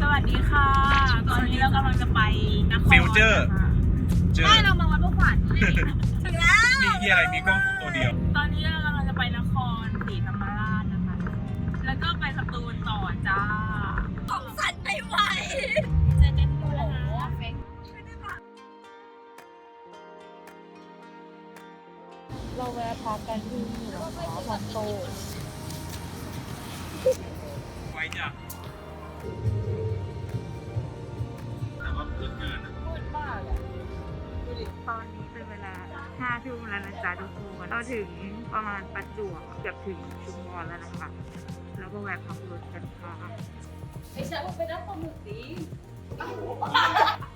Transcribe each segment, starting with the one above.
สวัสดีค่ะ ตอนนี้เรากำลังจะไปนครฟิวเจอร์นะคะ เจอไม่เรามาวัดพระขวัญถึงแล้ว มีที่อะไรมีกล้องตัวเดียว ตอนนี้เรากำลังจะไปนครศรีธรรมราชนะคะ แล้วก็ไปสตูลต่อจ้า ของสันไม่ไหวเจอกันที่นู่นแล้วนะเราแวะพักกันที่นี่นะคะพันโต ไว้จ้ะ ทุ่มแล้วนะจ๊ะทุกคนเราถึงประมาณประจวบเกือบถึงชุมพรแล้วนะคะ แล้วก็แวะพักรถกันค่ะไอ้ฉันไปรับปลาหมึกดิ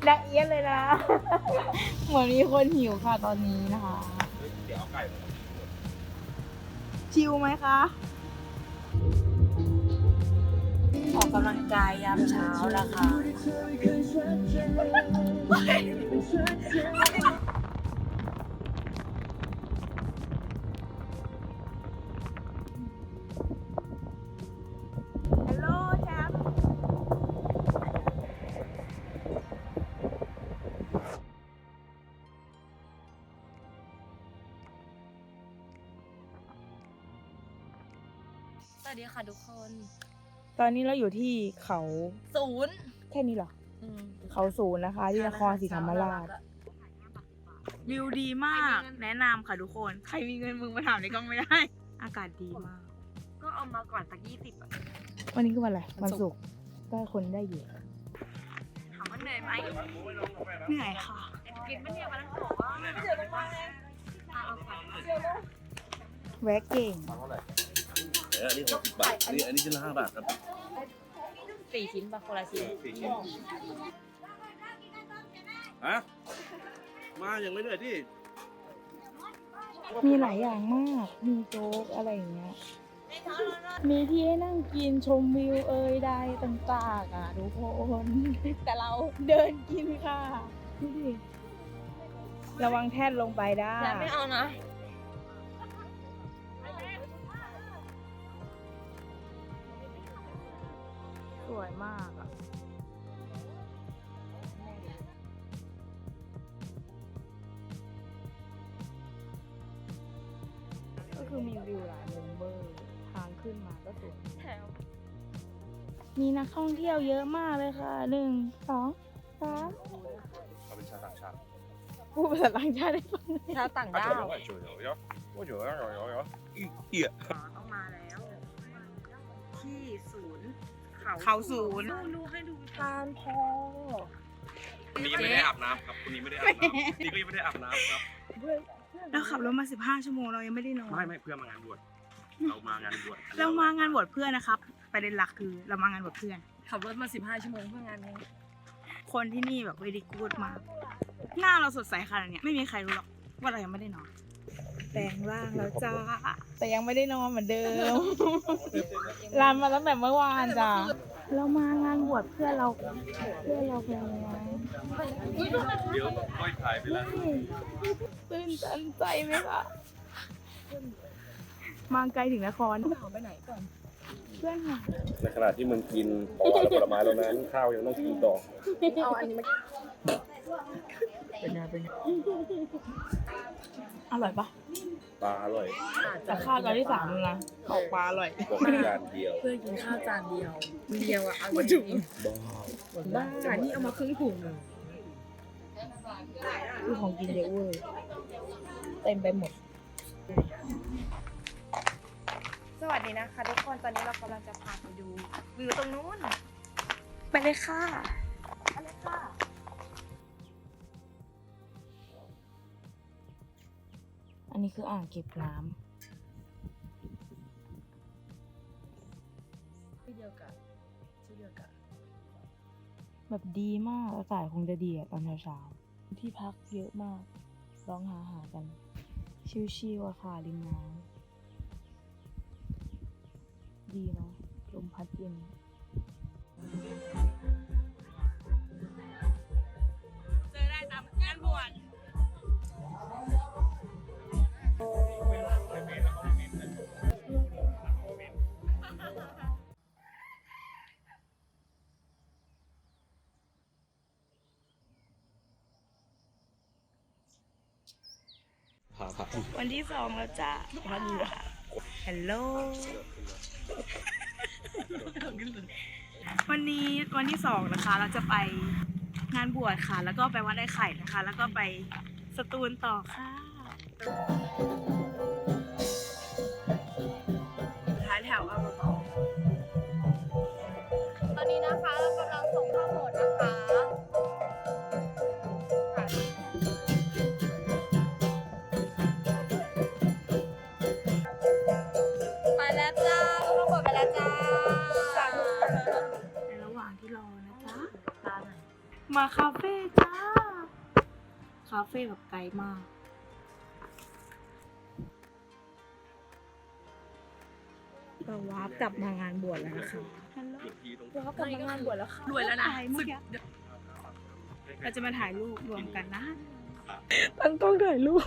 ละเอียดเลยนะ เหมือนมีคนหิวค่ะตอนนี้นะคะ เดี๋ยวเอาไก่มาชิลไหมคะออกกำลังกายยามเช้านะคะ วัสดีค่ะทุกคน ตอนนี้เราอยู่ที่เขาศูนย์แค่นี้เหรอเขาศูนย์นะคะ ที่นครศรีธรรมราชวิวดีมาก แนะนำค่ะทุกคน ใครมีเงินมึงมาถามในกล้องไม่ได้ อากาศดีมาก ก็เอามาก่อนสักยี่สิบอะวันนี้คือวันอะไรวันศุกร์ก็คนได้อยู่ถามว่าเหนื่อยไหมเหนื่อยค่ะกินไม่เนี่ยวันนั้นเขาบอกว่าไม่เจอกันมาเลยแวะเก่งเอออันนี้หกสิบบาทอันนี้อันนี้ชิ้นละห้าบาทครับสี่ชิ้นปะคนละชิ้นสี่ชิ้นฮะมาอย่างไม่เหนื่อยที่มีหลายอย่างมาก มีโจ๊กอะไรอย่างเงี้ย มีที่ให้นั่งกินชมวิวเอยใดต่างๆอะทุกคนแต่เราเดินกินค่ะดูดิระวังแท่นลงไปได้แต่ไม่เอานะากอะก็คือมีวิวหลายมุมเบอร์ทางขึ้นมาก็สวยแถวมีนักท่องเที่ยวเยอะมากเลยค่ะหนึ่งสองสามเขาเป็นชาวต่างชาติพูดภาษาต่างชาติได้ฟัไหมชาวต่างดาว เจ๋อเจ๋อเจ๋อเจ๋อเจ๋อเจ๋อเจ๋อ เขาศูนย์ดูดูให้ดูทานพอคนนี้ไม่ได้อาบน้ำครับคนนี้ไม่ได้อาบน้ำนี่ก็ยังไม่ได้อาบน้ำครับเราขับรถมา15ชั่วโมงเรายังไม่ได้นอนไม่ไม่เพื่อนมางานบวชเรามางานบวชเรามางานบวชเพื่อนนะครับประเด็นหลักคือเรามางานบวชเพื่อน ขับรถมา15ชั่วโมงเพื่องานนี้คนที่นี่แบบเวดีกูดมากหน้าเราสดใสขนาดเนี้ยไม่มีใครรู้หรอกว่าเรายังไม่ได้นอน แปลงร่างแล้วจ้า แต่ยังไม่ได้นอนเหมือนเดิมรันมาตั้งแต่เมื่อวานจ้ะ เรามางานบวชเพื่อนเรา เพื่อนเราเป็นยังไงเดี๋ยวค่อยถ่ายไปแล้วตื่นตันใจไหมคะมาไกลถึงนครไปไหนก่อน เพื่อนค่ะ ในขณะที่มึงกินของหวานและผลไม้แล้วนั้นข้าวยังต้องกินต่อเอาอันนี้มา อร่อยปะปลาอร่อยแต่ข้าวจานที่สามแล้วนะออกปลาอร่อยบอกจานเดียวเพื่อกินข้าวจานเดียวเดียวอะเอาจริงบ้าบ้านี่เอามาครึ่งถุงคือของกินเยอะเว้ยเต็มไปหมด สวัสดีนะคะทุกคนตอนนี้เรากำลังจะพาไปดูวิวตรงนู้นไปเลยค่ะไปเลยค่ะ อันนี้คืออ่างเก็บน้ที่เดียวกันที่เดียวกันำแบบดีมากอากาศคงจะดีอะตอนเช้าๆที่พักเยอะมาก ลองหาหากัน ชิวๆอะค่ะริมน้ำดีเนาะลมพัดเย็นาพาวันที่สองแล้วจ้าวันนี้ค่ะฮัลโหลวันนี้วันที่สองนะคะ เราจะไปงานบวชค่ะ แล้วก็ไปวัดไอ้ไข่นะคะ แล้วก็ไปสตูลต่อค่ะท้ายแถวเอาต่อต มาคาเฟ่จ้า คาเฟ่แบบไกลมาก เราวาร์ปกลับมางานบวชแล้วนะคะฮัลโหลเรากำลังงานบวชแล้วค่ะรวยแล้วนะสุดเราจะมาถ่ายรูปรวมกันนะ ตั้งกล้องถ่ายรูป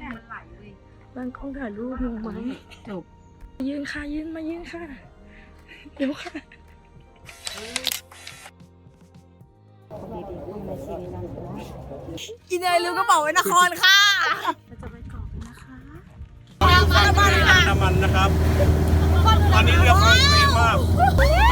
มันไหลเลยตั้งกล้องถ่ายรูปงงไหมจบ ยืนค่ะยืนมายืนค่ะ เดี๋ยวค่ะ กินเลยลืมกระเป๋าไว้นครค่ะเราจะไปเกาะกันนะคะน้ำมันนะครับ ตอนนี้เรือพร้อมเต็มมากแล้วก็น้ำใสมาก